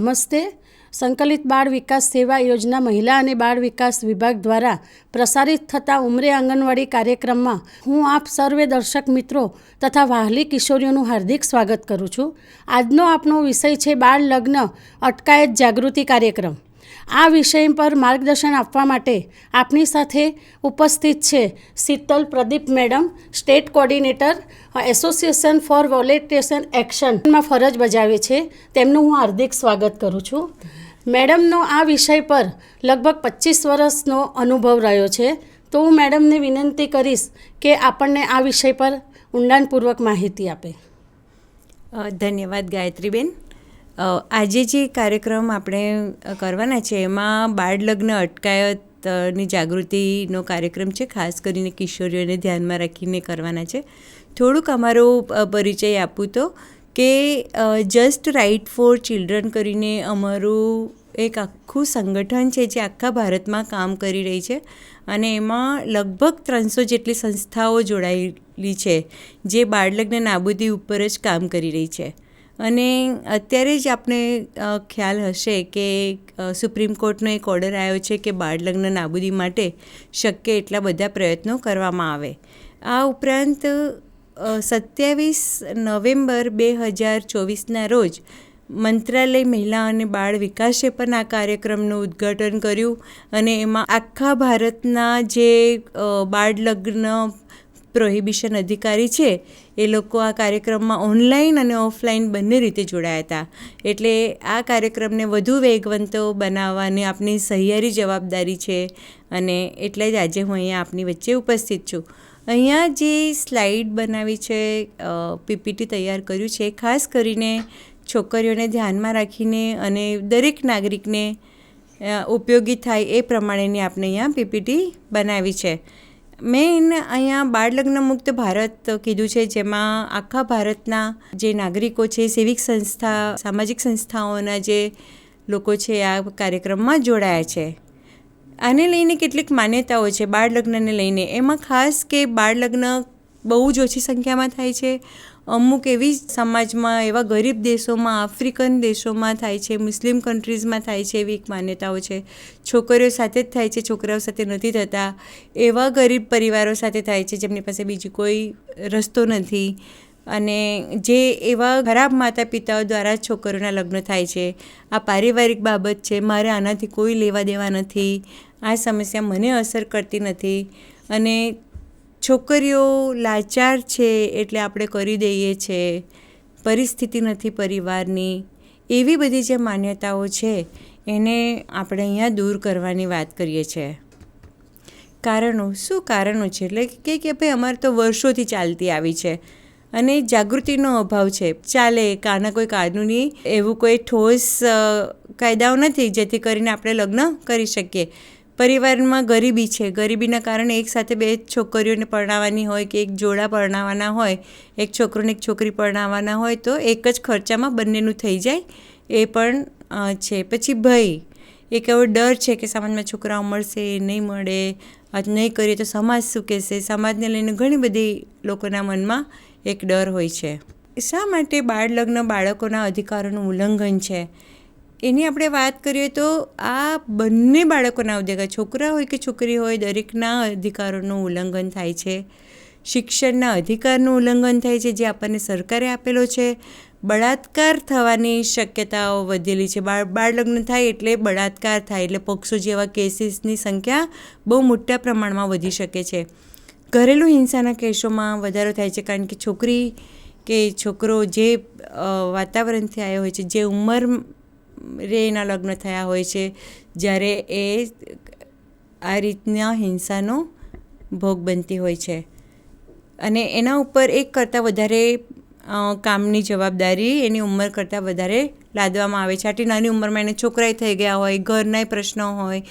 નમસ્તે. સંકલિત બાળ વિકાસ સેવા યોજના મહિલા અને બાળ વિકાસ વિભાગ દ્વારા પ્રસારિત થતા ઉમરે આંગણવાડી કાર્યક્રમમાં હું આપ સર્વે દર્શક મિત્રો તથા વહાલી કિશોરીઓનું હાર્દિક સ્વાગત કરું છું. આજનો આપનો વિષય છે બાળ લગ્ન અટકાયત જાગૃતિ કાર્યક્રમ. આ વિષય પર માર્ગદર્શન આપવા માટે આપની સાથે ઉપસ્થિત છે Sheetal Pradeep madam, state coordinator association for વોલેટેશન એક્શનમાં ફરજ બજાવે છે. તેમનું હું હાર્દિક સ્વાગત કરું છું. મેડમનો આ વિષય પર લગભગ પચીસ વર્ષનો અનુભવ રહ્યો છે. તો હું મેડમને વિનંતી કરીશ કે આપણને આ વિષય પર ઊંડાણપૂર્વક માહિતી આપે. ધન્યવાદ ગાયત્રીબેન. આજે જે કાર્યક્રમ આપણે કરવાના છે, એમાં બાળ લગ્ન અટકાયતની જાગૃતિનો કાર્યક્રમ છે, ખાસ કરીને કિશોરીઓને ધ્યાનમાં રાખીને કરવાના છે. થોડુંક અમારો પરિચય આપું તો કે જસ્ટ રાઇટ ફોર ચિલ્ડ્રન કરીને અમારું એક આખું સંગઠન છે, જે આખા ભારતમાં કામ કરી રહી છે અને એમાં લગભગ ત્રણસો જેટલી સંસ્થાઓ જોડાયેલી છે, જે બાળલગ્ન નાબૂદી ઉપર જ કામ કરી રહી છે. અને અત્યારે જ આપણે ખ્યાલ હશે કે સુપ્રીમ કોર્ટનો એક ઓર્ડર આવ્યો છે કે બાળલગ્ન નાબૂદી માટે શક્ય એટલા બધા પ્રયત્નો કરવામાં આવે. આ ઉપરાંત સત્યાવીસ નવેમ્બર બે હજાર ચોવીસના રોજ મંત્રાલય મહિલા અને બાળ વિકાસે પણ આ કાર્યક્રમનું ઉદ્ઘાટન કર્યું અને એમાં આખા ભારતના જે બાળ લગ્ન પ્રોહિબિશન અધિકારી છે, એ લોકો આ કાર્યક્રમમાં ઓનલાઈન અને ઓફલાઈન બંને રીતે જોડાયા હતા. એટલે આ કાર્યક્રમને વધુ વેગવંતો બનાવવાની આપની સહિયારી જવાબદારી છે અને એટલે જ આજે હું અહીંયા આપની વચ્ચે ઉપસ્થિત છું. અહીંયા જે સ્લાઇડ બનાવી છે પીપીટી તૈયાર કર્યું છે, ખાસ કરીને છોકરીઓને ધ્યાનમાં રાખીને અને દરેક નાગરિકને ઉપયોગી થાય એ પ્રમાણેની આપણે અહીંયા પીપીટી બનાવી છે. મેં અહીંયા બાળ લગ્ન મુક્ત ભારત કીધું છે, જેમાં આખા ભારતના જે નાગરિકો છે, સિવિક સંસ્થા, સામાજિક સંસ્થાઓના જે લોકો છે, આ કાર્યક્રમમાં જોડાયા છે. આને લઈને કેટલીક માન્યતાઓ છે બાળ લગ્નને લઈને. એમાં ખાસ કે બાળ લગ્ન બહુ જ ઓછી સંખ્યામાં થાય છે. અમુક એવી સમાજમાં, એવા ગરીબ દેશોમાં, આફ્રિકન દેશોમાં થાય છે, મુસ્લિમ કન્ટ્રીઝમાં થાય છે એવી એક માન્યતાઓ છે. છોકરીઓ સાથે જ થાય છે, છોકરાઓ સાથે નથી થતા. એવા ગરીબ પરિવારો સાથે થાય છે, જેમની પાસે બીજી કોઈ રસ્તો નથી. અને જે એવા ખરાબ માતા પિતાઓ દ્વારા જ છોકરીઓના લગ્ન થાય છે. આ પારિવારિક બાબત છે, મારે આનાથી કોઈ લેવા દેવા નથી. આ સમસ્યા મને અસર કરતી નથી. અને છોકરીઓ લાચાર છે એટલે આપણે કરી દઈએ છે. પરિસ્થિતિ નથી પરિવારની. એવી બધી જે માન્યતાઓ છે, એને આપણે અહીંયા દૂર કરવાની વાત કરીએ છીએ કારણો, શું કારણો છે? એટલે કે કે ભાઈ અમારે તો વર્ષોથી ચાલતી આવી છે. અને જાગૃતિનો અભાવ છે. ચાલે, કાના કોઈ કાનૂની એવું કોઈ ઠોસ કાયદાઓ નથી જેથી કરીને આપણે લગ્ન કરી શકીએ. પરિવારમાં ગરીબી છે. ગરીબીના કારણે એક સાથે બે છોકરીઓને પરણાવવાની હોય કે એક જોડા પરણાવવાના હોય, એક છોકરોને એક છોકરી પરણાવવાના હોય, તો એક જ ખર્ચામાં બંનેનું થઈ જાય. એ પણ છે. પછી ભય એક એવો ડર છે કે સમાજમાં છોકરાઓ મળશે, નહીં મળે નહીં કરીએ તો સમાજ શું કહેશે? સમાજને લઈને ઘણી બધી લોકોના મનમાં એક ડર હોય છે. શા માટે બાળ લગ્ન બાળકોના અધિકારોનું ઉલ્લંઘન છે? એની આપણે વાત કરીએ તો આ બંને બાળકોના અધિકાર છોકરા હોય કે છોકરી હોય, દરેકના અધિકારોનું ઉલ્લંઘન થાય છે. શિક્ષણના અધિકારનું ઉલ્લંઘન થાય છે, જે આપણને સરકારે આપેલો છે. બળાત્કાર થવાની શક્યતાઓ વધેલી છે. બાળ બાળ લગ્ન થાય એટલે બળાત્કાર થાય, એટલે પોક્સો જેવા કેસીસની સંખ્યા બહુ મોટા પ્રમાણમાં વધી શકે છે. ઘરેલું હિંસાના કેસોમાં વધારો થાય છે, કારણ કે છોકરી કે છોકરો જે વાતાવરણથી આવ્યો હોય છે, જે ઉંમર રે એના લગ્ન થયા હોય છે, જ્યારે એ આ રીતના હિંસાનો ભોગ બનતી હોય છે. અને એના ઉપર એક કરતાં વધારે કામની જવાબદારી એની ઉંમર કરતાં વધારે લાદવામાં આવે છે. આટલી નાની ઉંમરમાં એને છોકરાએ થઈ ગયા હોય, ઘરનાય પ્રશ્નો હોય,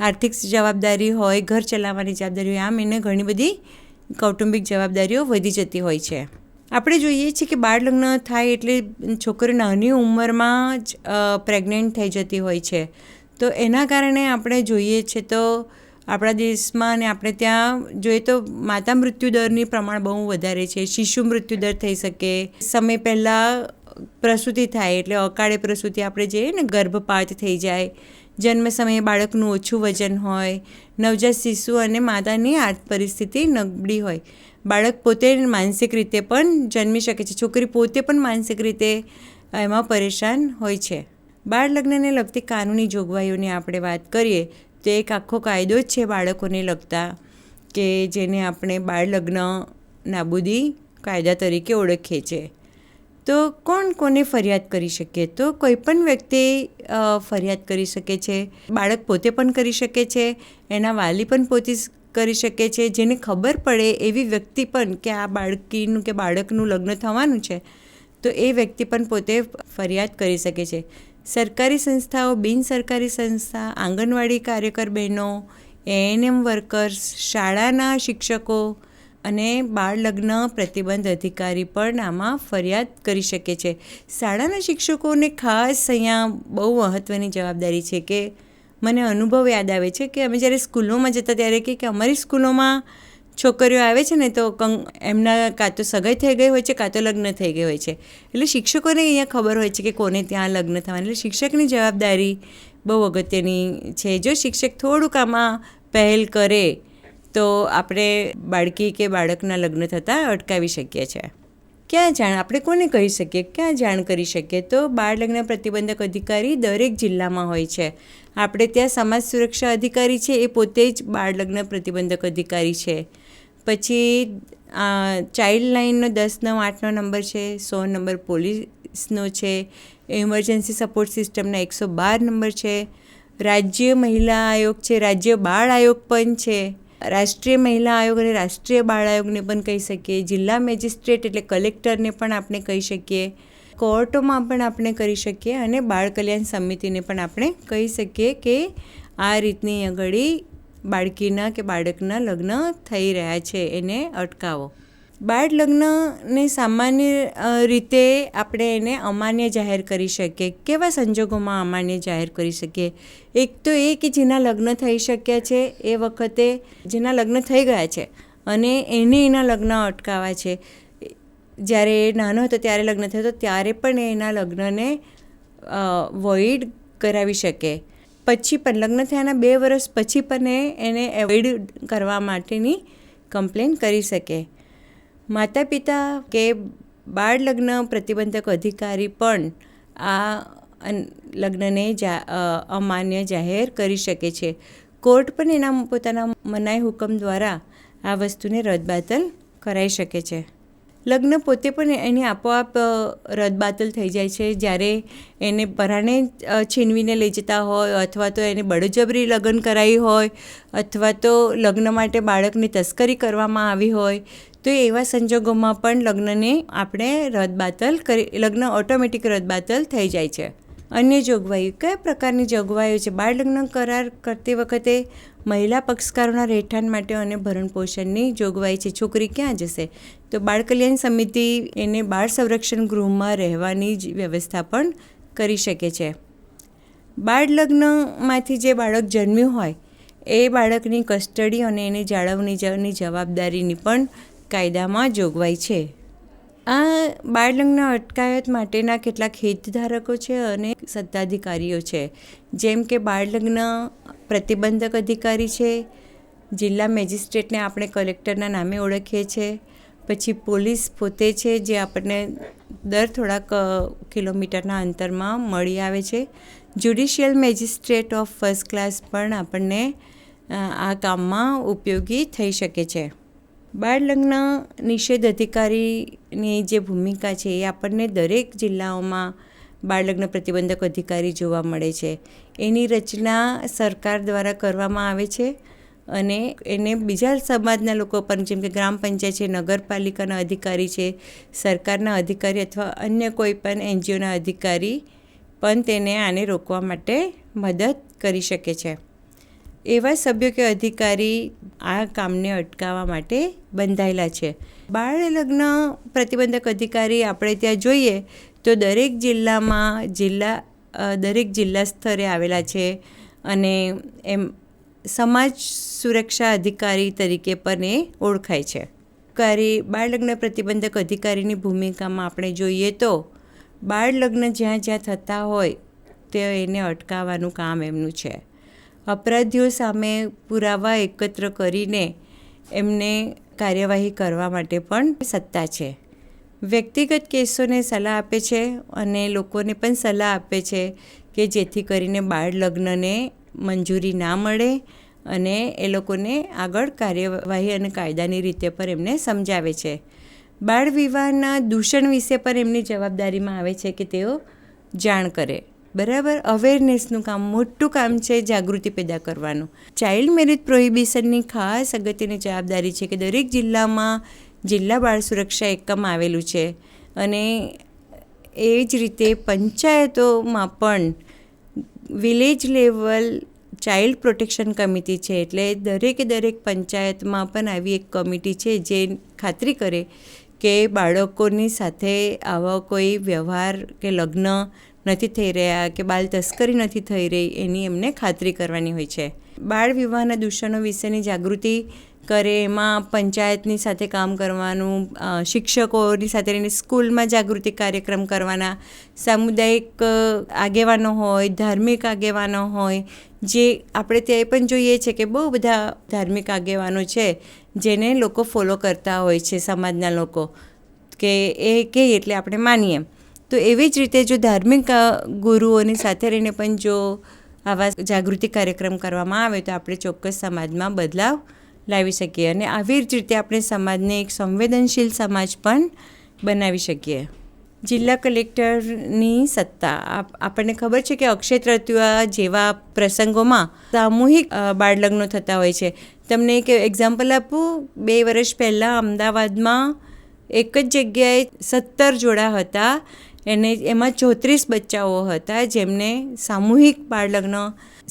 આર્થિક જવાબદારી હોય, ઘર ચલાવવાની જવાબદારી હોય, આમ એને ઘણી બધી કૌટુંબિક જવાબદારીઓ વધી જતી હોય છે. આપણે જોઈએ છીએ કે બાળ લગ્ન થાય એટલે છોકરી નાની ઉંમરમાં જ પ્રેગ્નેન્ટ થઈ જતી હોય છે. તો એના કારણે આપણે જોઈએ છે તો આપણા દેશમાં અને આપણે ત્યાં જોઈએ તો માતા મૃત્યુ દરની પ્રમાણ બહુ વધારે છે. શિશુ મૃત્યુ દર થઈ શકે. સમય પહેલાં પ્રસૂતિ થાય એટલે અકાળે પ્રસૂતિ આપણે જઈએ ને ગર્ભપાત થઈ જાય. જન્મ સમયે બાળકનું ઓછું વજન હોય. નવજાત શિશુ અને માતાની આર્થ પરિસ્થિતિ નબળી હોય. બાળક પોતે માનસિક રીતે પણ જન્મી શકે છે. છોકરી પોતે પણ માનસિક રીતે એમાં પરેશાન હોય છે. બાળ લગ્નને લગતી કાનૂની જોગવાઈઓની આપણે વાત કરીએ, તો એક આખો કાયદો જ છે બાળકોને લગતા કે જેને આપણે બાળ લગ્ન નાબૂદી કાયદા તરીકે ઓળખીએ છીએ તો કોણ કોને ફરિયાદ કરી શકે? તો કોઈ પણ વ્યક્તિ ફરિયાદ કરી શકે છે. બાળક પોતે પણ કરી શકે છે. એના વાલી પણ પોતે કરી શકે છે, જેને ખબર પડે એવી વ્યક્તિ પણ કે આ બાળકીનું કે બાળકનું લગ્ન થવાનું છે, તો એ વ્યક્તિ પણ પોતે ફરિયાદ કરી શકે છે. સરકારી સંસ્થાઓ બિન સરકારી સંસ્થા, આંગણવાડી કાર્યકર બહેનો એએનએમ વર્કર્સ, શાળાના શિક્ષકો અને બાળ લગ્ન પ્રતિબંધ અધિકારી પણ આમાં ફરિયાદ કરી શકે છે. શાળાના શિક્ષકોને ખાસ અહીંયા બહુ મહત્ત્વની જવાબદારી છે કે મને અનુભવ યાદ આવે છે કે અમે જ્યારે સ્કૂલોમાં જતા ત્યારે કે અમારી સ્કૂલોમાં છોકરીઓ આવે છે ને તો કંગ એમના કાં તો સગાઈ થઈ ગઈ હોય છે, કાં તો લગ્ન થઈ ગઈ હોય છે. એટલે શિક્ષકોને અહીંયા ખબર હોય છે કે કોને ત્યાં લગ્ન થવાના. એટલે શિક્ષકની જવાબદારી બહુ અગત્યની છે. જો શિક્ષક થોડુંક આમાં પહેલ કરે તો આપણે બાળકી કે બાળકના લગ્ન થતાં અટકાવી શકીએ છીએ ક્યાં જાણ, આપણે કોને કહી શકીએ? ક્યાં જાણ કરી શકીએ? તો બાળ લગ્ન પ્રતિબંધક અધિકારી દરેક જિલ્લામાં હોય છે. આપણે ત્યાં સમાજ સુરક્ષા અધિકારી છે, એ પોતે જ બાળ લગ્ન પ્રતિબંધક અધિકારી છે. પછી ચાઇલ્ડ લાઇનનો દસ નવ આઠનો નંબર છે, સો નંબર પોલીસનો છે ઇમરજન્સી સપોર્ટ સિસ્ટમના એકસો બાર નંબર છે. રાજ્ય મહિલા આયોગ છે, રાજ્ય બાળ આયોગ પણ છે. રાષ્ટ્રીય મહિલા આયોગ અને રાષ્ટ્રીય બાળ આયોગને પણ કહી શકીએ. જિલ્લા મેજિસ્ટ્રેટ એટલે કલેક્ટરને પણ આપણે કહી શકીએ. કોર્ટોમાં પણ આપણે કરી શકીએ અને બાળ કલ્યાણ સમિતિને પણ આપણે કહી શકીએ કે આ રીતની આગળી બાળકીના કે બાળકના લગ્ન થઈ રહ્યા છે. એને અટકાવો. બાળ લગ્નને સામાન્ય રીતે આપણે એને અમાન્ય જાહેર કરી શકીએ. કેવા સંજોગોમાં અમાન્ય જાહેર કરી શકીએ? એક તો એ કે જેના લગ્ન થઈ શક્યા છે એ વખતે જેના લગ્ન થઈ ગયા છે અને એને એના લગ્ન અટકાવા છે. જ્યારે એ નાનો હતો ત્યારે લગ્ન થયો તો ત્યારે પણ એના લગ્નને વોઇડ કરાવી શકે. પછી પણ, લગ્ન થયાના બે વર્ષ પછી પણ એને એવોઇડ કરવા માટેની કમ્પ્લેન કરી શકે. માતા પિતા કે બાળ લગ્ન પ્રતિબંધક અધિકારી પણ આ લગ્નને જા અમાન્ય જાહેર કરી શકે છે. કોર્ટ પણ એના પોતાના મનાઈ હુકમ દ્વારા આ વસ્તુને રદબાતલ કરાઈ શકે છે. લગ્ન પોતે પણ એની આપોઆપ રદબાતલ થઈ જાય છે. જ્યારે એને પરાણે છીનવીને લઈ જતા હોય અથવા તો એને બળજબરી લગ્ન કરાવી હોય અથવા તો લગ્ન માટે બાળકની તસ્કરી કરવામાં આવી હોય તો એવા સંજોગોમાં પણ લગ્નને આપણે રદબાતલ કરી, લગ્ન ઓટોમેટિક રદબાતલ થઈ જાય છે. અન્ય જોગવાઈઓ, કયા પ્રકારની જોગવાઈઓ છે? બાળ લગ્ન કરાર કરતી વખતે મહિલા પક્ષકારોના રહેઠાણ માટે અને ભરણ પોષણની જોગવાઈ છે. છોકરી ક્યાં જશે? તો બાળ કલ્યાણ સમિતિ એને બાળ સંરક્ષણ ગૃહમાં રહેવાની જ વ્યવસ્થા પણ કરી શકે છે. બાળ લગ્નમાંથી જે બાળક જન્મ્યું હોય, એ બાળકની કસ્ટડી અને એની જાળવણીની જવાબદારીની પણ કાયદામાં જોગવાઈ છે. આ બાળલગ્ન અટકાયત માટેના કેટલાક હિતધારકો છે અને સત્તાધિકારીઓ છે. જેમ કે બાળલગ્ન પ્રતિબંધક અધિકારી છે. જિલ્લા મેજિસ્ટ્રેટને આપણે કલેક્ટરના નામે ઓળખીએ છીએ પછી પોલીસ પોતે છે જે આપણને દર થોડાક કિલોમીટરના અંતરમાં મળી આવે છે. Judicial magistrate of first class પણ આપણને આ કામમાં ઉપયોગી થઈ શકે છે. બાળ લગ્ન નિષેધ અધિકારીની જે ભૂમિકા છે એ આપણને દરેક જિલ્લાઓમાં બાળ લગ્ન પ્રતિબંધક અધિકારી જોવા મળે છે. એની રચના સરકાર દ્વારા કરવામાં આવે છે અને એને બીજા સમાજના લોકો પણ, જેમ કે ગ્રામ પંચાયત છે, નગરપાલિકાના અધિકારી છે, સરકારના અધિકારી અથવા અન્ય કોઈ પણ એનજીઓના અધિકારી પણ તેને આને રોકવા માટે મદદ કરી શકે છે. એવા સભ્યો કે અધિકારી આ કામને અટકાવવા માટે બંધાયેલા છે. બાળ લગ્ન પ્રતિબંધક અધિકારી આપણે ત્યાં જોઈએ તો દરેક જિલ્લામાં જિલ્લા દરેક જિલ્લા સ્તરે આવેલા છે અને એમ સમાજ સુરક્ષા અધિકારી તરીકે પણ એ ઓળખાય છે. કારી બાળ લગ્ન પ્રતિબંધક અધિકારીની ભૂમિકામાં આપણે જોઈએ તો બાળ લગ્ન જ્યાં જ્યાં થતા હોય તે એને અટકાવવાનું કામ એમનું છે. અપરાધીઓ સામે પુરાવા એકત્ર કરીને એમને કાર્યવાહી કરવા માટે પણ સત્તા છે. વ્યક્તિગત કેસોને સલાહ આપે છે અને લોકોને પણ સલાહ આપે છે કે જેથી કરીને બાળ લગ્નને મંજૂરી ના મળે અને એ લોકોને આગળ કાર્યવાહી અને કાયદાની રીતે પર એમને સમજાવે છે. બાળ વિવાહના દૂષણ વિશે પણ એમની જવાબદારીમાં આવે છે કે તેઓ જાણ કરે. બરાબર અવેરનેસનું કામ, મોટું કામ છે જાગૃતિ પેદા કરવાનું. ચાઇલ્ડ મેરેજ પ્રોહિબિશનની ખાસ અગત્યની જવાબદારી છે કે દરેક જિલ્લામાં જિલ્લા બાળ સુરક્ષા એકમ આવેલું છે. અને એ જ રીતે પંચાયતોમાં પણ village level child protection committee છે. એટલે દરેકે દરેક પંચાયતમાં પણ આવી એક કમિટી છે જે ખાતરી કરે કે બાળકોની સાથે આવા કોઈ વ્યવહાર કે લગ્ન નથી થઈ રહ્યા, કે બાળ તસ્કરી નથી થઈ રહી, એની એમને ખાતરી કરવાની હોય છે. બાળ વિવાહના દૂષણો વિશેની જાગૃતિ કરે, એમાં પંચાયતની સાથે કામ કરવાનું શિક્ષકોની સાથે રહીને સ્કૂલમાં જાગૃતિ કાર્યક્રમ કરવાના, સામુદાયિક આગેવાનો હોય, ધાર્મિક આગેવાનો હોય, જે આપણે ત્યાં પણ જોઈએ છે કે બહુ બધા ધાર્મિક આગેવાનો છે, જેને લોકો ફોલો કરતા હોય છે, સમાજના લોકો. કે એ કહે એટલે આપણે માનીએ. તો એવી જ રીતે જો ધાર્મિક ગુરુઓની સાથે રહીને પણ જો આવા જાગૃતિ કાર્યક્રમ કરવામાં આવે તો આપણે ચોક્કસ સમાજમાં બદલાવ લાવી શકીએ અને આવી જ રીતે આપણે સમાજને એક સંવેદનશીલ સમાજ પણ બનાવી શકીએ. જિલ્લા કલેક્ટરની સત્તા આપણને ખબર છે કે અક્ષય તૃતીયા જેવા પ્રસંગોમાં સામૂહિક બાળલગ્નો થતા હોય છે. તમને એક એક્ઝામ્પલ આપું, બે વર્ષ પહેલાં અમદાવાદમાં એક જ જગ્યાએ સત્તર જોડા હતા. એને એમાં ચોત્રીસ બચ્ચાઓ હતા જેમને સામૂહિક બાળલગ્ન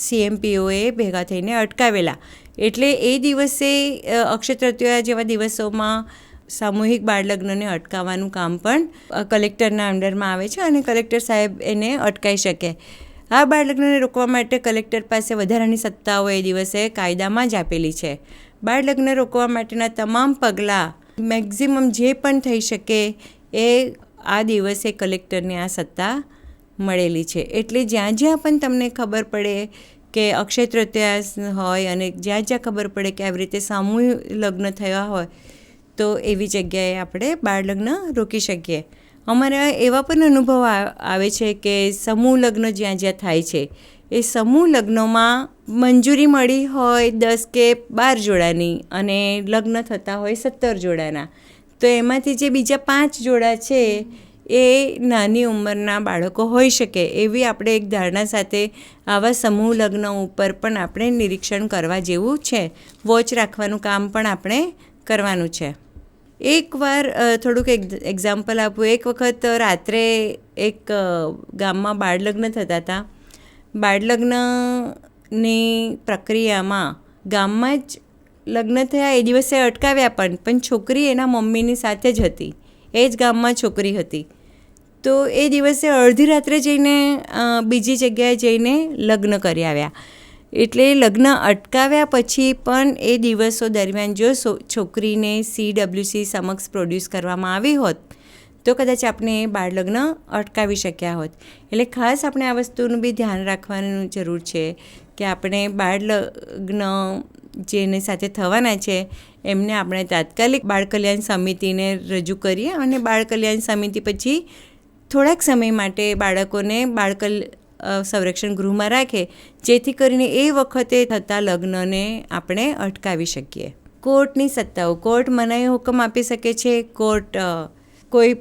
સીએમપીઓએ ભેગા થઈને અટકાવેલા. એટલે એ દિવસે અક્ષય તૃતીયા જેવા દિવસોમાં સામૂહિક બાળલગ્નને અટકાવવાનું કામ પણ કલેક્ટરના અંડરમાં આવે છે અને કલેક્ટર સાહેબ એને અટકાવી શકે. આ બાળલગ્નને રોકવા માટે કલેક્ટર પાસે વધારાની સત્તાઓ એ દિવસે કાયદામાં જ આપેલી છે. બાળલગ્ન રોકવા માટેના તમામ પગલાં, મેક્ઝિમમ જે પણ થઈ શકે એ આ દિવસે કલેક્ટરને આ સત્તા મળેલી છે. એટલે જ્યાં જ્યાં પણ તમને ખબર પડે કે અક્ષય તૃતીયા હોય અને જ્યાં જ્યાં ખબર પડે કે આવી રીતે સામૂહિક લગ્ન થયા હોય, તો એવી જગ્યાએ આપણે બાળ લગ્ન રોકી શકીએ. અમારા એવા પણ અનુભવ આવે છે કે સમૂહ લગ્ન જ્યાં જ્યાં થાય છે, એ સમૂહ લગ્નોમાં મંજૂરી મળી હોય દસ કે બાર જોડાની અને લગ્ન થતા હોય સત્તર જોડાના. તો એમાંથી જે બીજા પાંચ જોડા છે, એ નાની ઉંમરના બાળકો હોઈ શકે. એવી આપણે એક ધારણા સાથે આવા સમૂહ લગ્ન ઉપર પણ આપણે નિરીક્ષણ કરવા જેવું છે. વોચ રાખવાનું કામ પણ આપણે કરવાનું છે. એકવાર થોડુંક એક એક્ઝામ્પલ આપું. એક વખત રાત્રે એક ગામમાં બાળલગ્ન થતા હતા. બાળલગ્નની પ્રક્રિયામાં ગામમાં જ લગ્ન થયા એ દિવસે અટકાવ્યા પણ પણ છોકરી એના મમ્મીની સાથે જ હતી. એ જ ગામમાં છોકરી હતી. તો એ દિવસે અડધી રાત્રે જઈને બીજી જગ્યાએ જઈને લગ્ન કરી આવ્યા. એટલે લગ્ન અટકાવ્યા પછી પણ એ દિવસો દરમિયાન જો સો- છોકરીને સીડબ્લ્યુસી સમક્ષ પ્રોડ્યુસ કરવામાં આવી હોત, તો કદાચ આપણે એ બાળ લગ્ન અટકાવી શક્યા હોત. એટલે ખાસ આપણે આ વસ્તુનું બી ધ્યાન રાખવાનું જરૂર છે કે આપણે બાળ લગ્ન જેની સાથે થવાના છે, એમને આપણે તાત્કાલિક બાળ કલ્યાણ સમિતિને રજૂ કરીએ અને બાળ કલ્યાણ સમિતિ પછી થોડાક સમય માટે બાળકોને બાળકલ સંરક્ષણ ગૃહમાં રાખે, જેથી કરીને એ વખતે થતા લગ્નને આપણે અટકાવી શકીએ. કોર્ટની સત્તાઓ, કોર્ટ મનાઈ હુકમ આપી શકે છે, કોર્ટ કોઈ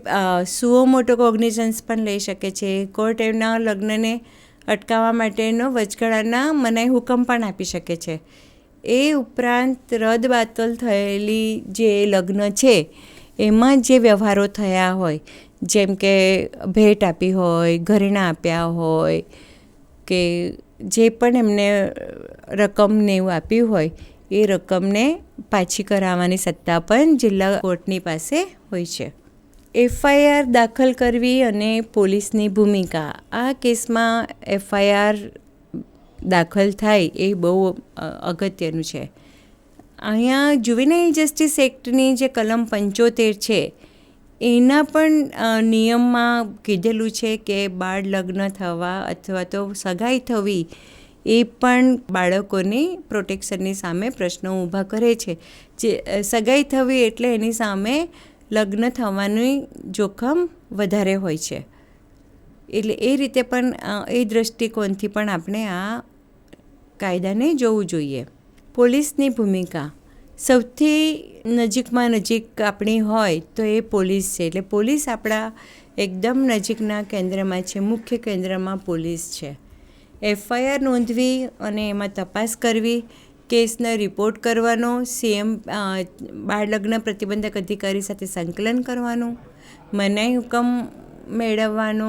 સુઓ મોટો કોગ્નિઝન્સ પણ લઈ શકે છે, કોર્ટ એમના લગ્નને અટકાવવા માટેનો વચગાળાના મનાઈ હુકમ પણ આપી શકે છે. એ ઉપરાંત રદબાતલ થયેલી જે લગ્ન છે, એમાં જે વ્યવહારો થયા હોય, જેમ કે ભેટ આપી હોય, ઘરેણાં આપ્યા હોય, કે જે પણ એમને રકમને એવું આપ્યું હોય, એ રકમને પાછી કરાવવાની સત્તા પણ જિલ્લા કોર્ટની પાસે હોય છે. એફઆઈઆર દાખલ કરવી અને પોલીસની ભૂમિકા. આ કેસમાં એફઆઈઆર દાખલ થાય એ બહુ અગત્યનું છે. અહીંયા જુવેનાઇલ જસ્ટિસ એક્ટની જે કલમ પંચોતેર છે, એના પણ નિયમમાં કીધેલું છે કે બાળ લગ્ન થવા અથવા તો સગાઈ થવી એ પણ બાળકોની પ્રોટેક્શનની સામે પ્રશ્નો ઊભા કરે છે. જે સગાઈ થવી એટલે એની સામે લગ્ન થવાની જોખમ વધારે હોય છે. એટલે એ રીતે પણ એ દૃષ્ટિકોણથી પણ આપણે આ કાયદાને જોવું જોઈએ. પોલીસની ભૂમિકા. સૌથી નજીકમાં નજીક આપણી હોય તો એ પોલીસ છે. એટલે પોલીસ આપણા એકદમ નજીકના કેન્દ્રમાં છે. મુખ્ય કેન્દ્રમાં પોલીસ છે. એફઆઈઆર નોંધવી અને એમાં તપાસ કરવી, કેસનો રિપોર્ટ કરવાનો, સીએમ બાળ લગ્ન પ્રતિબંધક અધિકારી સાથે સંકલન કરવાનું, મનાઈ હુકમ મેળવવાનો,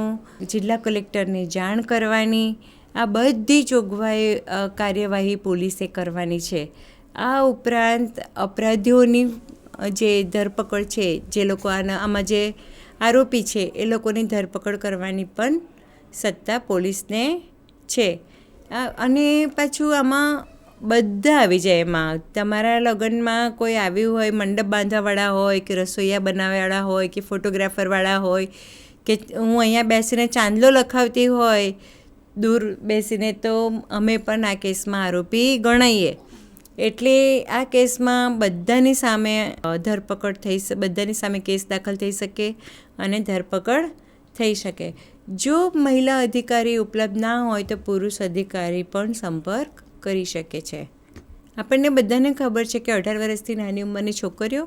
જિલ્લા કલેક્ટરને જાણ કરવાની આ બધી જોગવાઈ કાર્યવાહી પોલીસે કરવાની છે. આ ઉપરાંત અપરાધીઓની જે ધરપકડ છે, જે લોકો આના, આમાં જે આરોપી છે, એ લોકોની ધરપકડ કરવાની પણ સત્તા પોલીસને છે. અને પાછું આમાં બધા આવી જાય એમાં. તમારા લગ્નમાં કોઈ આવ્યું હોય, મંડપ બાંધવાવાળા હોય, કે રસોઈયા બનાવવાવાળા હોય, કે ફોટોગ્રાફરવાળા હોય, કે હું અહીંયા બેસીને ચાંદલો લખાવતી હોય દૂર બેસીને તો અમે પણ આ કેસમાં આરોપી ગણાઈએ. એટલે આ કેસમાં બધાની સામે ધરપકડ થઈ બધાની સામે કેસ દાખલ થઈ શકે અને ધરપકડ થઈ શકે. જો મહિલા અધિકારી ઉપલબ્ધ ના હોય તો પુરુષ અધિકારી પણ સંપર્ક કરી શકે છે. આપણને બધાને ખબર છે કે અઢાર વર્ષથી નાની ઉંમરની છોકરીઓ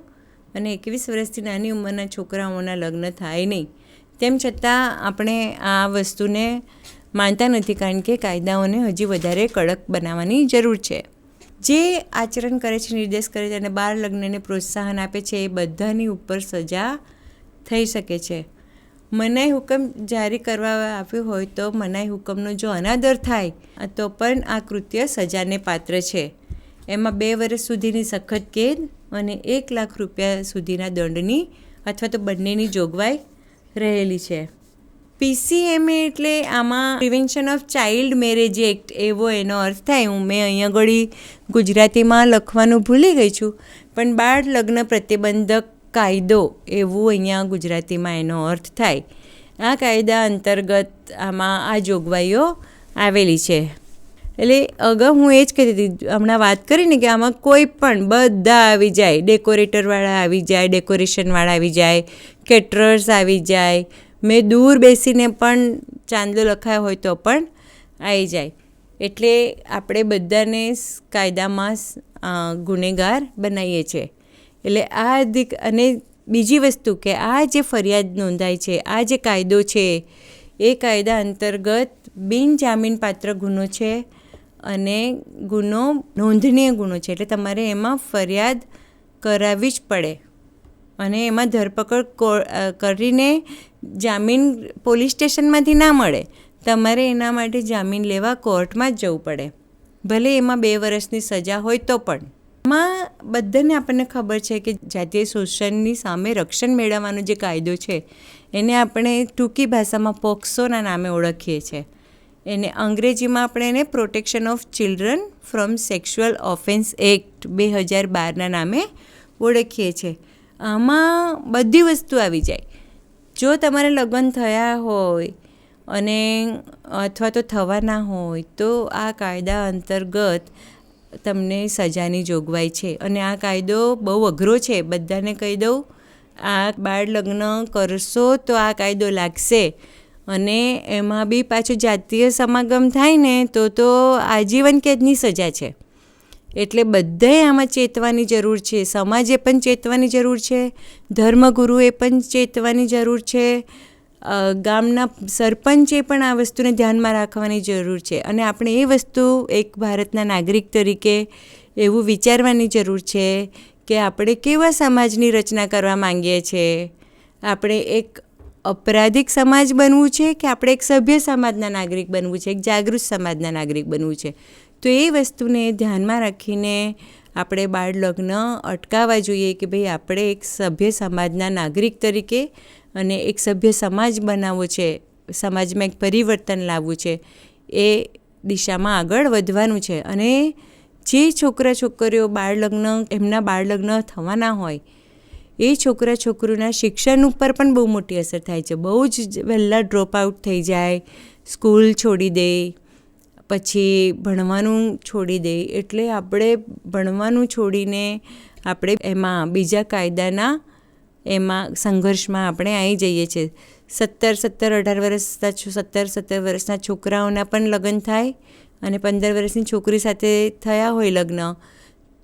અને એકવીસ વર્ષથી નાની ઉંમરના છોકરાઓના લગ્ન થાય નહીં. તેમ છતાં આપણે આ વસ્તુને માનતા નથી કારણ કે કાયદાઓને હજી વધારે કડક બનાવવાની જરૂર છે. જે આચરણ કરે છે, નિર્દેશ કરે છે અને બાળ લગ્નને પ્રોત્સાહન આપે છે, એ બધાની ઉપર સજા થઈ શકે છે. મનાઈ હુકમ જારી કરવા આપ્યો હોય તો મનાઈ હુકમનો જો અનાદર થાય, તો પણ આ કૃત્ય સજાને પાત્ર છે. એમાં બે વર્ષ સુધીની સખત કેદ અને એક લાખ રૂપિયા સુધીના દંડની અથવા તો બંનેની જોગવાઈ રહેલી છે. પીસીએમએ એટલે આમાં prevention of child marriage act એવો એનો અર્થ થાય. હું મેં અહીંયા ઘડી ગુજરાતીમાં લખવાનું ભૂલી ગઈ છું. પણ બાળ લગ્ન પ્રતિબંધક કાયદો, એવું અહીંયા ગુજરાતીમાં એનો અર્થ થાય. આ કાયદા અંતર્ગત આમાં આ જોગવાઈઓ આવેલી છે. એટલે અગાઉ હું એ જ કહેતી હતી, હમણાં વાત કરીને કે આમાં કોઈ પણ બધા આવી જાય, ડેકોરેટરવાળા આવી જાય, ડેકોરેશનવાળા આવી જાય કેટરર્સ આવી જાય મેં દૂર બેસીને પણ ચાંદલો લખાયો હોય તો પણ આવી જાય. એટલે આપણે બધાને કાયદામાં ગુનેગાર બનાવીએ છીએ એટલે આ અધિક અને બીજી વસ્તુ કે આ જે ફરિયાદ નોંધાય છે, આ જે કાયદો છે, એ કાયદા અંતર્ગત બિનજામીનપાત્ર ગુનો છે અને ગુનો નોંધનીય ગુનો છે. એટલે તમારે એમાં ફરિયાદ કરાવવી જ પડે. અને એમાં ધરપકડ કરીને જામીન પોલીસ સ્ટેશનમાંથી ના મળે. તમારે એના માટે જામીન લેવા કોર્ટમાં જ જવું પડે. ભલે એમાં બે વર્ષની સજા હોય તો પણ. માં બધાને આપણને ખબર છે કે જાતીય શોષણની સામે રક્ષણ મેળવવાનો જે કાયદો છે, એને આપણે ટૂંકી ભાષામાં પોક્સોના નામે ઓળખીએ છીએ એને અંગ્રેજીમાં આપણે એને protection of children from sexual offence act બે હજાર બારના નામે ઓળખીએ છીએ આમાં બધી વસ્તુ આવી જાય. જો તમારે લગ્ન થયા હોય અને અથવા તો થવાના હોય, તો આ કાયદા અંતર્ગત તમને સજાની જોગવાઈ છે. અને આ કાયદો બહુ અઘરો છે. બધાને કહી દઉં, આ બાળ લગ્ન કરશો તો આ કાયદો લાગશે. અને એમાં બી પાછું જાતીય સમાગમ થાય ને, તો તો આજીવન કેદની સજા છે. એટલે બધાએ આમાં ચેતવાની જરૂર છે. સમાજે પણ ચેતવાની જરૂર છે. ધર્મગુરુએ પણ ચેતવાની જરૂર છે. ગામના સરપંચે પણ આ વસ્તુને ધ્યાનમાં રાખવાની જરૂર છે. અને આપણે એ વસ્તુ એક ભારતના નાગરિક તરીકે એવું વિચારવાની જરૂર છે કે આપણે કેવા સમાજની રચના કરવા માંગીએ છીએ આપણે એક અપરાધિક સમાજ બનવું છે કે આપણે એક સભ્ય સમાજના નાગરિક બનવું છે? એક જાગૃત સમાજના નાગરિક બનવું છે? તો એ વસ્તુને ધ્યાનમાં રાખીને આપણે બાળ લગ્ન અટકાવવા જોઈએ કે ભાઈ આપણે એક સભ્ય સમાજના નાગરિક તરીકે અને એક સભ્ય સમાજ બનાવવો છે, સમાજમાં એક પરિવર્તન લાવવું છે, એ દિશામાં આગળ વધવાનું છે. અને જે છોકરા છોકરીઓ બાળ લગ્ન એમના બાળ લગ્ન થવાના હોય, એ છોકરા છોકરીઓના શિક્ષણ ઉપર પણ બહુ મોટી અસર થાય છે. બહુ જ વહેલા ડ્રોપ આઉટ થઈ જાય, સ્કૂલ છોડી દે પછી ભણવાનું છોડી દે. એટલે આપણે ભણવાનું છોડીને આપણે એમાં બીજા કાયદાના એમાં સંઘર્ષમાં આપણે આવી જઈએ છીએ. સત્તર સત્તર, અઢાર વર્ષના સત્તર સત્તર વર્ષના છોકરાઓના પણ લગ્ન થાય અને પંદર વર્ષની છોકરી સાથે થયા હોય લગ્ન.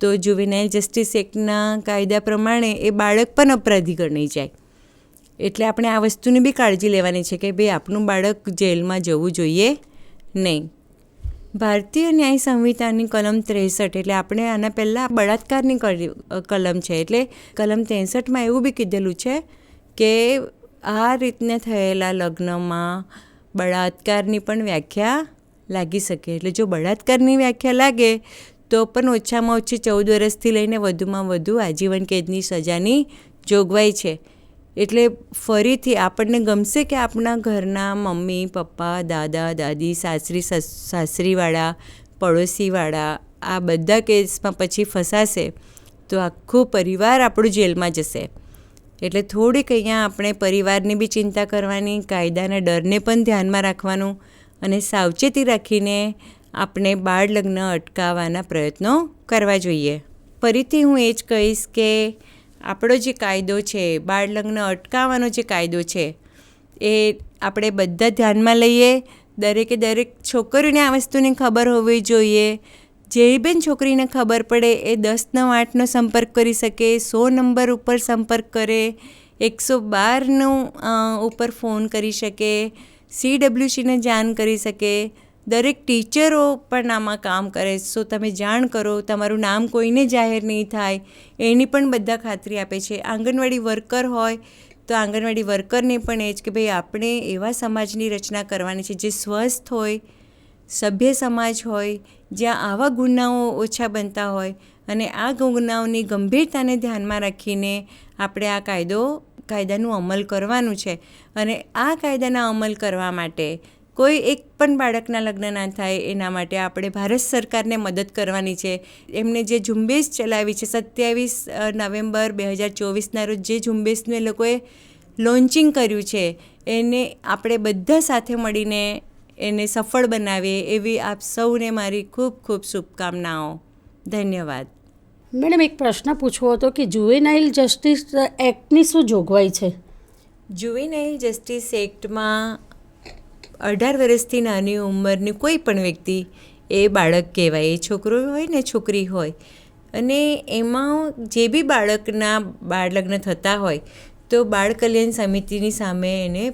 તો જુવેનાઇલ જસ્ટિસ એક્ટના કાયદા પ્રમાણે એ બાળક પણ અપરાધી ગણાઈ જાય. એટલે આપણે આ વસ્તુની બી કાળજી લેવાની છે કે ભાઈ આપણું બાળક જેલમાં જવું જોઈએ નહીં. ભારતીય ન્યાય સંહિતાની કલમ ત્રેસઠ, એટલે આપણે આના પહેલાં બળાત્કારની કલ- કલમ છે. એટલે કલમ ત્રેસઠમાં એવું બી કીધેલું છે કે આ રીતને થયેલા લગ્નમાં બળાત્કારની પણ વ્યાખ્યા લાગી શકે. એટલે જો બળાત્કારની વ્યાખ્યા લાગે, તો પણ ઓછામાં ઓછી ચૌદ વર્ષથી લઈને વધુમાં વધુ આજીવન કેદની સજાની જોગવાઈ છે. એટલે ફરીથી આપણને ગમશે કે આપણા ઘરના મમ્મી, પપ્પા, દાદા, દાદી, સાસરી સાસરીવાળા, પડોશીવાળા આ બધા કેસમાં પછી ફસાશે તો આખું પરિવાર આપણું જેલમાં જશે. એટલે થોડીક અહીંયા આપણે પરિવારની બી ચિંતા કરવાની, કાયદાના ડરને પણ ધ્યાનમાં રાખવાનું અને સાવચેતી રાખીને આપણે બાળ લગ્ન અટકાવવાના પ્રયત્નો કરવા જોઈએ. ફરીથી હું એ જ કહીશ કે આપણો જે કાયદો છે બાળ લગ્ન અટકાવવાનો જે કાયદો છે, એ આપણે બધા ધ્યાનમાં લઈએ. દરેકે દરેક છોકરીઓને આ વસ્તુની ખબર હોવી જોઈએ. જે બેન છોકરીને ખબર પડે, એ દસ આઠનો સંપર્ક કરી શકે, સો નંબર ઉપર સંપર્ક કરે, એકસો બારનું ઉપર ફોન કરી શકે સીડબ્લ્યુસીને જાણ કરી શકે દરેક ટીચરો પણ આમાં કામ કરે. સો તમે જાણ કરો, તમારું નામ કોઈને જાહેર નહીં થાય, એની પણ બધા ખાતરી આપે છે. આંગણવાડી વર્કર હોય, તો આંગણવાડી વર્કરને પણ એ જ કે ભાઈ, આપણે એવા સમાજની રચના કરવાની છે જે સ્વસ્થ હોય, સભ્ય સમાજ હોય, જ્યાં આવા ગુનાઓ ઓછા બનતા હોય અને આ ગુનાઓની ગંભીરતાને ધ્યાનમાં રાખીને આપણે આ કાયદો, કાયદાનું અમલ કરવાનું છે. અને આ કાયદાના અમલ કરવા માટે કોઈ એક પણ બાળકના લગ્ન ના થાય એના માટે આપણે ભારત સરકારને મદદ કરવાની છે. એમને જે ઝુંબેશ ચલાવી છે સત્યાવીસ નવેમ્બર બે હજાર ચોવીસના રોજ જે ઝુંબેશનું એ લોકોએ લોન્ચિંગ કર્યું છે એને આપણે બધા સાથે મળીને એને સફળ બનાવીએ એવી આપ સૌને મારી ખૂબ ખૂબ શુભકામનાઓ. ધન્યવાદ. મેડમ એક પ્રશ્ન પૂછવો હતો કે જુવેનાઇલ જસ્ટિસ એક્ટની શું જોગવાઈ છે? જુવેનાઇલ જસ્ટિસ એક્ટમાં અઢાર વર્ષથી નાની ઉંમરની કોઈ પણ વ્યક્તિ એ બાળક કહેવાય, એ છોકરો હોય ને છોકરી હોય. અને એમાં જે બી બાળકના બાળ લગ્ન થતા હોય, તો બાળ કલ્યાણ સમિતિની સામે એને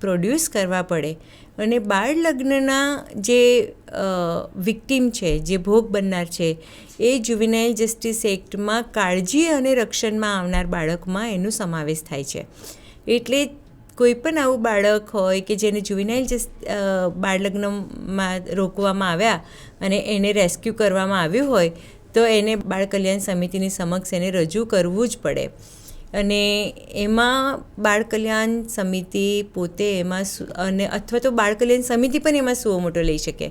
પ્રોડ્યુસ કરવા પડે. અને બાળ લગ્નના જે વિક્ટીમ છે, જે ભોગ બનનાર છે, એ જુવિનાઇલ જસ્ટિસ એક્ટમાં કાળજી અને રક્ષણમાં આવનાર બાળકમાં એનો સમાવેશ થાય છે. એટલે કોઈ પણ આવું બાળક હોય કે જેને જુવિનાઇલ જે બાળલગ્નમાં રોકવામાં આવ્યા અને એને રેસ્ક્યુ કરવામાં આવ્યું હોય, તો એને બાળ કલ્યાણ સમિતિની સમક્ષ એને રજૂ કરવું જ પડે. અને એમાં બાળ કલ્યાણ સમિતિ પોતે એમાં અને અથવા તો બાળ કલ્યાણ સમિતિ પણ એમાં સુઓ મોટો લઈ શકે.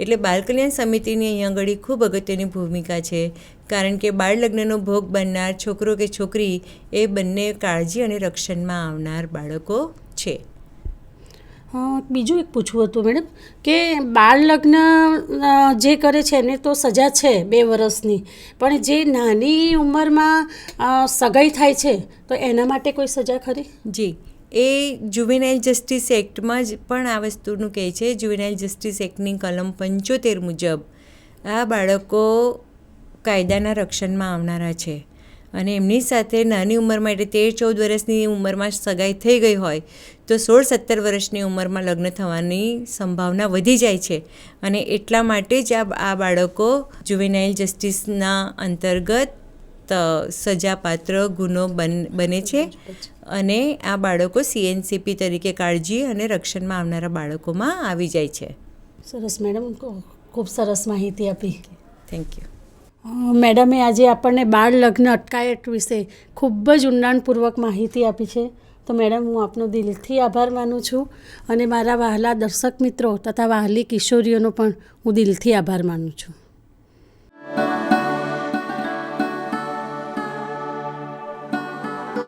એટલે બાળ કલ્યાણ સમિતિની અહીં આગળ ખૂબ અગત્યની ભૂમિકા છે. કારણ કે બાળ લગ્નનો ભોગ બનનાર છોકરો કે છોકરી એ બંને કાળજી અને રક્ષણમાં આવનાર બાળકો છે. બીજું એક પૂછવું હતું મેડમ કે બાળ લગ્ન જે કરે છે એને તો સજા છે બે વર્ષની. પણ જે નાની ઉંમરમાં સગાઈ થાય છે તો એના માટે કોઈ સજા ખરી? જી. એ જુવેનાઇલ જસ્ટિસ એક્ટમાં જ પણ આ વસ્તુનું કહે છે. જુવેનાઇલ જસ્ટિસ એક્ટની કલમ પંચોતેર મુજબ આ બાળકો કાયદાના રક્ષણમાં આવનારા છે અને એમની સાથે નાની ઉંમરમાં એટલે તેર ચૌદ વર્ષની ઉંમરમાં સગાઈ થઈ ગઈ હોય તો સોળ સત્તર વર્ષની ઉંમરમાં લગ્ન થવાની સંભાવના વધી જાય છે અને એટલા માટે જ આ બાળકો જુવેનાઇલ જસ્ટિસના અંતર્ગત સજાપાત્ર ગુનો બન, બને છે. અને આ બાળકો સીએનસીપી તરીકે કાળજી અને રક્ષણમાં આવનારા બાળકોમાં આવી જાય છે. સરસ મેડમ ખૂબ સરસ માહિતી આપી. થેન્ક યુ મેડમે આજે આપણને બાળ લગ્ન અટકાયત વિશે ખૂબ જ ઊંડાણપૂર્વક માહિતી આપી છે. તો મેડમ હું આપનો દિલથી આભાર માનું છું અને મારા વહાલા દર્શક મિત્રો તથા વહાલી કિશોરીઓનો પણ હું દિલથી આભાર માનું છું.